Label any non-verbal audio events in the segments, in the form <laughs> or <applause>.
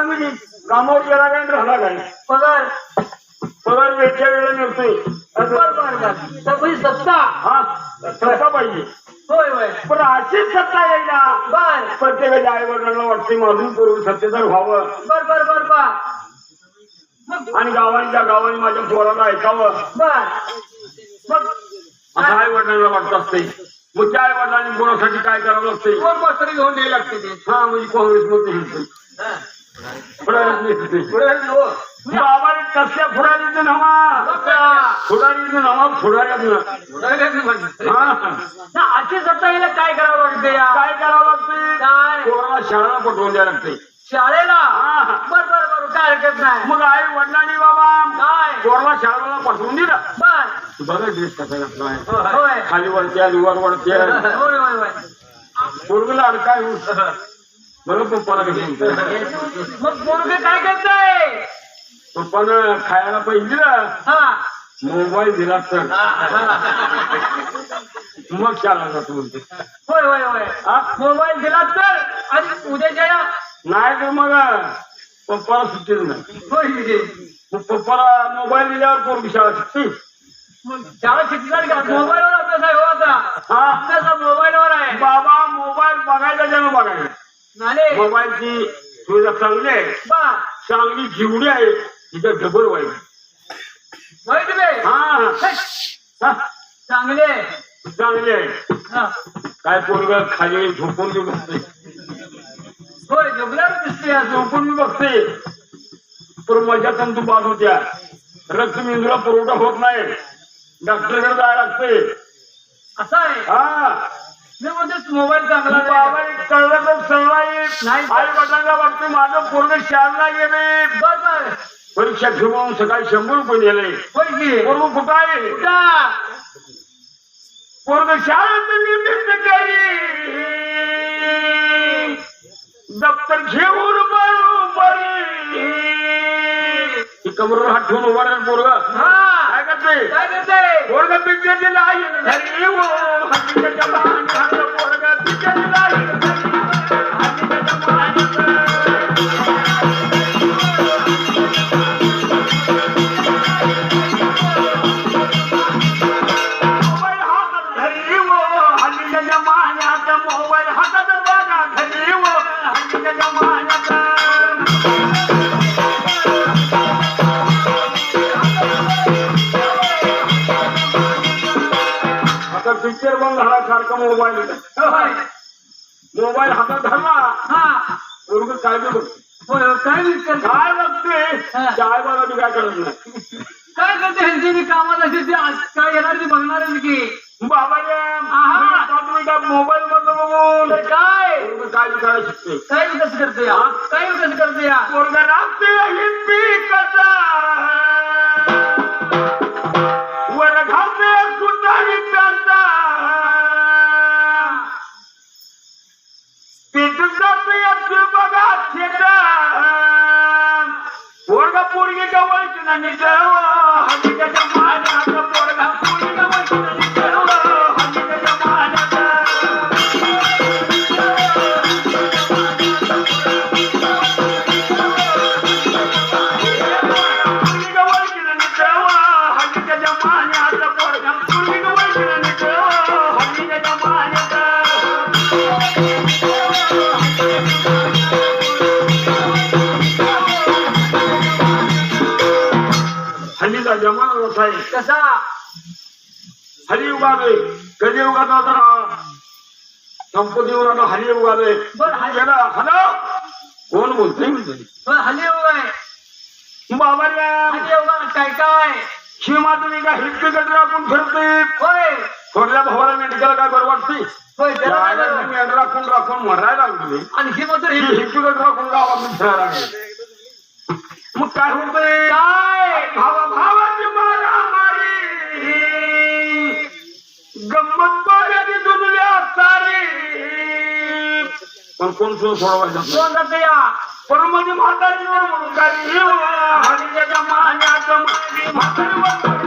काय म्हणजे कामावर गेला काय राहिला काय पगार. पगार वेळच्या वेळेला मिळतोय. सगळी सत्ता. हा सत्ता पाहिजे. होय होय. पण अशीच सत्ता यायला बर. प्रत्येकाच्या आई वडिलांना वाटते माझून करून सत्तेदार व्हावं. बर बर बर बर. आणि गावांच्या गावांनी माझ्या पोराला ऐकावं. बर. मग असं आई वडिलांना वाटत असते. मग त्या आई वडिलांनी कोणासाठी काय करावं लागते? कोण वस्त्र घेऊन द्यायला लागते ते? हा म्हणजे काँग्रेसमध्ये कसल्या फुडारीचं नावा. फुडारीचं नावा. हा. अशी सत्ता यायला काय करावं लागते काय करावं लागते काय? पोराला शाळेला पटवून द्यायला लागते शाळेला? हा. बर बर बर काय हरकत नाही. मग आई वडिलांनी बाबा काय? पोराला शाळेला पाठवून दिलं. बर. बघा ड्रेस कसा घातला आहे. होय. खाली वरच्या वर वरच्या होय होय होय. पोरगला अडकाय <laughs> बरं पप्पाला कसं मग पोरगे काय करताय? पप्पानं खायला दिलं हा. मोबाईल दिला तर. मग जातो म्हणते होय होय होय? मोबाईल दिला तर आणि उद्याच्या नाही तर मग पप्पाला सुट्टीच नाही. होय की. मग पप्पाला मोबाईल दिल्यावर पोरगी शाळा मग शाळा शिकणार का? मोबाईलवर अभ्यास आहे हो आता. हा. अभ्यास मोबाईलवर आहे. बाबा मोबाईल बघायचा जण बघायला मोबाईलची सुविधा चांगली आहे बा. चांगली जेवढी आहे. तिच्या डबल वाईट हा. चांगले. चांगली आहे. काय पोरग खाली झोपून बी बघते होय झोपल्यावर दिसते. झोपून बी बघते पण माझ्या तंतू बाद होत्या. रक्त मेंदूला पुरवठा होत नाही. डॉक्टरकडे जायला लागते असं आहे. हा. मी म्हणते मोबाईल चांगला. बाबा कळलं तर नाही. आई वडिलांना वाटते माझं पोरग शाळेला गेले. बर बर परीक्षा घेऊन सकाळी शंभर रुपये नेले. होय की? पोरग कुठं आहे. पोरग शाळेत निमित्त करी दप्तर घेऊन बरोबरी ही कमरेवर हात ठेवून उभा राहील पोरग. पिक्चर बंद झाला सारखा मोबाईल. मोबाईल. हातात धरला. हा. काय बघते. काय विचार काय बघते? हा. चाय बघा बी काय करत नाही. काय करते ह्यांची मी कामात अशी ती आज काय येणार ती बघणार आहे की? बाबा मोबाईल मध्ये बघून. काय? काय बी करायला शिकते काय विकास करते या I na mizawa कसा? हली उगावे कधी उगाचा तर संपत्ती उगाचा हली उगावे. बरं, हली- गेला हॅलो कोण बोलतोय? म्हणतो होय, हल्ली आहे. काय काय? राखून फिरते होय. थोडल्या भावाला मेडिकल काय बरं वाटते राखून राखून मरायला लागले आणि ही मात्र राखून गावात फिरायला लागले? मग काय होतंय? काय? भावा भावाची गंमत पाण्याची दुनिया सारी. पण कोण सुरू सोडवायचं नाही. या. पण म्हणजे म्हातारी मुलगारी हरीच्या जमान्यात माझी म्हातारी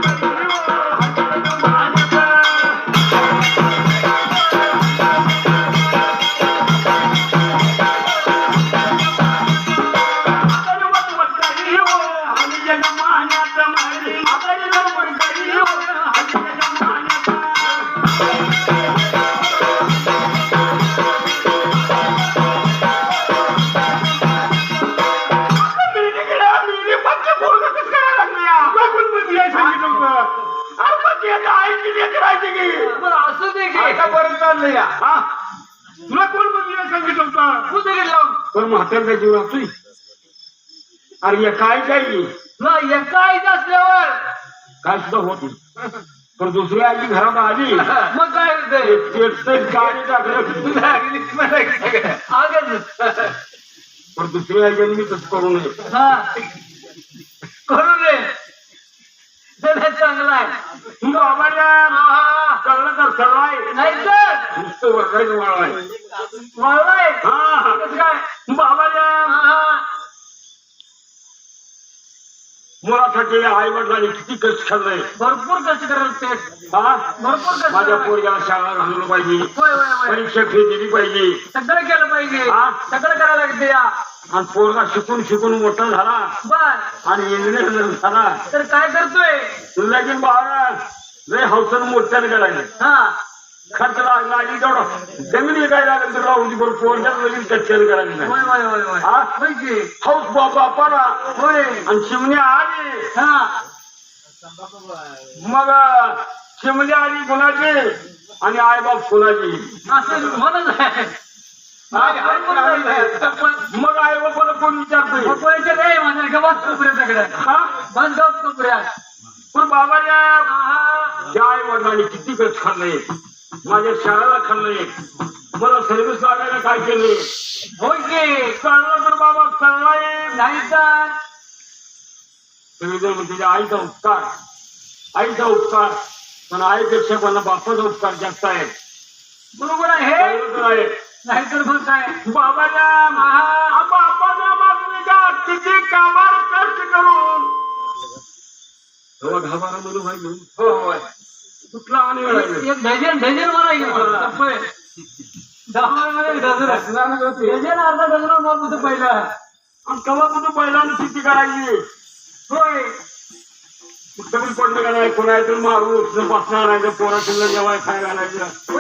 काढलं या तुला कोण तू तरी लावून जीव असतोय अरे या काय काय असल्यावर काय सुद्धा होत नाही. पण दुसऱ्या आजी घरात आली. <laughs> मग काय पण दुसऱ्या तसं करू नये. करू रे चांगला आहे. तुला आवडला चांगला तर सरळ आहे. नाही तर? नुसतं आहे हा कसं काय. मुलासाठी आई वडिलांनी किती कष्ट खाल्लंय भरपूर कष्ट करायला ते हा भरपूर कष्ट माझ्या. पोरग्याला शाळा घालवलं पाहिजे. होय होय होय. परीक्षा फी दिली पाहिजे. सगळं केलं पाहिजे. हा. सगळं करायला लागते या. आणि पोरगा शिकून शिकून मोठा झाला. बर आणि इंजिनियर झाला. तर काय करतोय? लगीन बाळा लय हौसन मोठ्याने करायला हा. खर्च लागला आणि तेवढं जमिनी काय लागेल तर राहून कच्च्याने करायला होय होय होय होय. हा? होय की? हौस बाबा पारा. होय. आणि चिमणी आली. हा. मग चिमणी आली कुणाची? आणि आई बाप कुणाची असं म्हणत आहे. मग आई बापाला कोण विचारतोय? पप्पाच्या रे? माझ्या गवात कोपऱ्यात सगळ्या हा? बंद गवत कोपऱ्यात पण बाबाच्या. त्या आई वडिलांनी किती कच खाल्लंय माझ्या शाळेला खाल्लंय. मला सर्व्हिस लागायला काय केले होय की? कळलं तर बाबा कळलाय नाही तर? जर म्हणजे आईचा उपकार. आईचा उपकार. पण आईपेक्षा मला बापाचा उपकार जास्त आहे. बरोबर आहे. नाहीतर मग काय? बाबाला महा मागणी का किती कामार कष्ट करून. हो घाबारा म्हणून घेऊन हो होय. कुठला आणि एक म्हणा की मला. दहा डझन. अर्धा डझन मार होतं पहिलं? आणि कवा कुठं पहिल्यांदा किती करायची? होय. कमी पडलं का नाही मारून उठणं बसणार नाही पोरा शिल्लक जेवाय खाय घालायचं.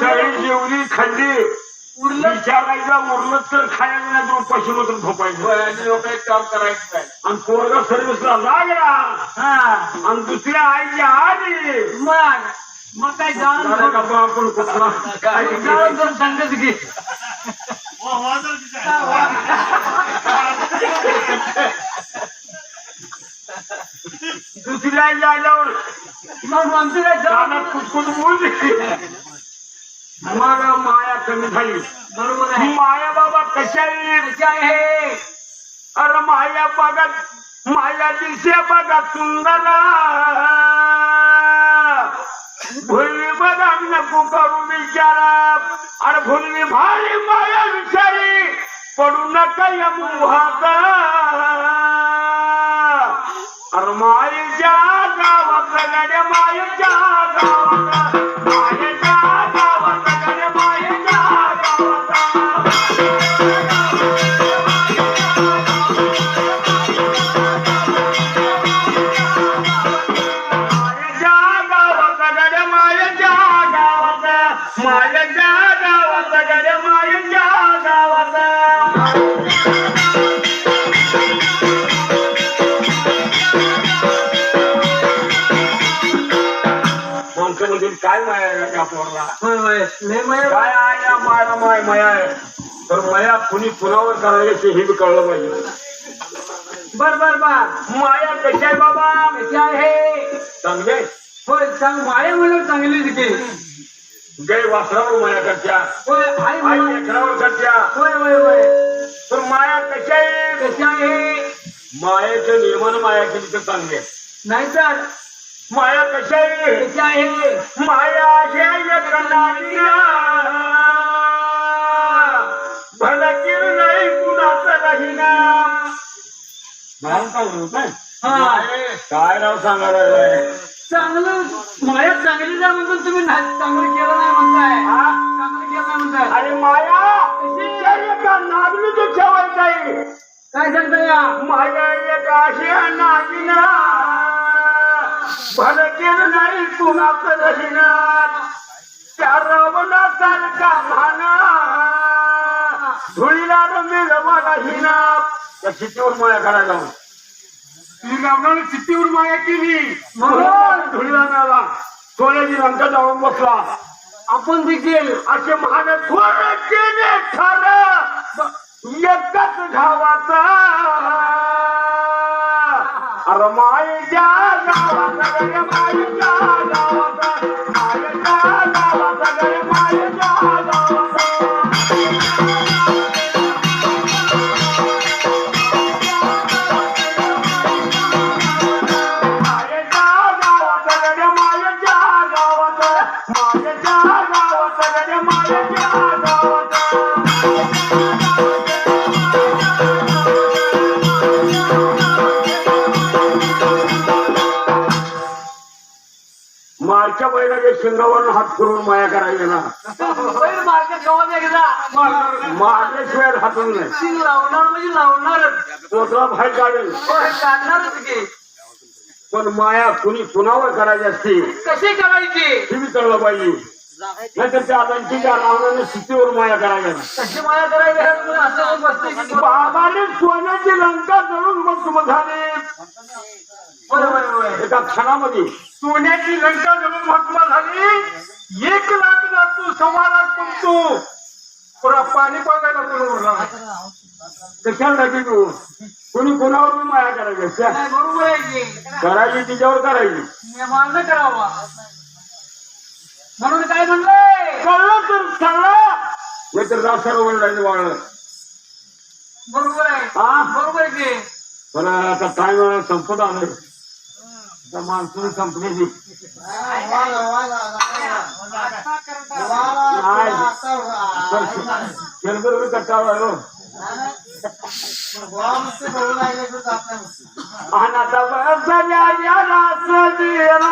पहिलं जेवली खाल्ली. उरलं विचारायचं उरलं तर खायला नाही तर पैसे मात्र झोपायचं. लोक एक काम करायचं आणि पोरगा सर्व्हिसला लागला. हा. आणि दुसऱ्या आईची आली मग? मग काय झालं जाळं का बा आपण कुठला? काय जर सांगत की दुसऱ्या आई आल्यावर मग म्हणतो काय कानात जाळं कुटकुट बोलली. मग माया कमी झाली बरोबर आहे. माया बाबा कशा कशी आहे अरे माया बघत माया दिसे बघा सुंदर भुलवी बघा नको करू विचारा अरे भुलवी भारी माया विचारी पडू नका या मोहात अरे मायेच्या मायेच्या गावात गड्या मायेच्या गावात माणसं काय माया का पोरला? काय आहे या माया माय माया आहे? तर माया कुणी कुणावर करायचे हे कळलं पाहिजे. बर बर बर. माया कशी आहे बाबा? कशी आहे? चांगले होय चांग माया म्हणून चांगली तिथे गाय वासरावर माया करत्या. होय आई आई म्हणून लेकरावर करत्या. होय होय होय. तर माया कशी आहे? कशी आहे? मायाच्या निर्माण माया केली तर चांगली. आहे. नाहीतर माया कशी आहे? कशी आहे? माया हे कणालिया भलकीर नाही कुणाचं राहीना काय म्हणताय हा. काय नाव सांगायला चांगलं माया चांगली जा म्हणून तुम्ही चांगलं केलं नाही म्हणताय? चांगलं केलं नाही म्हणताय. अरे माया विचार का? नागली तर ठेवायचं आहे काय सांगता या? माया एक अशी नागिना भलकीर नाही कुणाचं राहीना त्या रावणासारखा भाना धुळीला मिळवा राहीना त्या चित्तीवर माया करायला. रावणाने चित्तीवर माया केली. म्हणून धुळीला सोन्याची रंग जाऊन बसला. आपण देखील असे महान थोर केले खरं एकच घावाचा अरे मायच्या रे मायच्या गावात मारच्या बैलाच्या शिंगावरून हात फिरवून माया करायला ना मारल्याशिवाय हातून नाही शिंग लावणार म्हणजे लावणारच. पोचला काढेल. काढणारच की. पण माया कुणी कुणावर करायची असते? कशी करायची? हे बी कळलं पाहिजे नाहीतर त्या अदांच्या रावणाने स्थितीवर माया करायला. कशी माया करायची तुम्ही असं बसते की बाबाने सोन्याची लंका जळून मग झाली. होय एका क्षणामध्ये सोन्याची लंका जळून भस्म झाली. एक लाख लागतो सव्वा लाख पुरा पाणी बघायला कोणी कशाला लागेल तू? कोणी कोणावर माया करायची? बरोबर आहे करायची तिच्यावर करायची. नियमानं करावा. म्हणून काय म्हणलंय? कळलं तर कळलं नाही तर रास्त्यावर ओरडायचं वाळ बरोबर आहे. हा? बरोबर आहे की? पण आता टाइम संपत आलं आता संपलेली. शेणकर कट्टावर आलो आणि आता बस झाल्या या रास दिला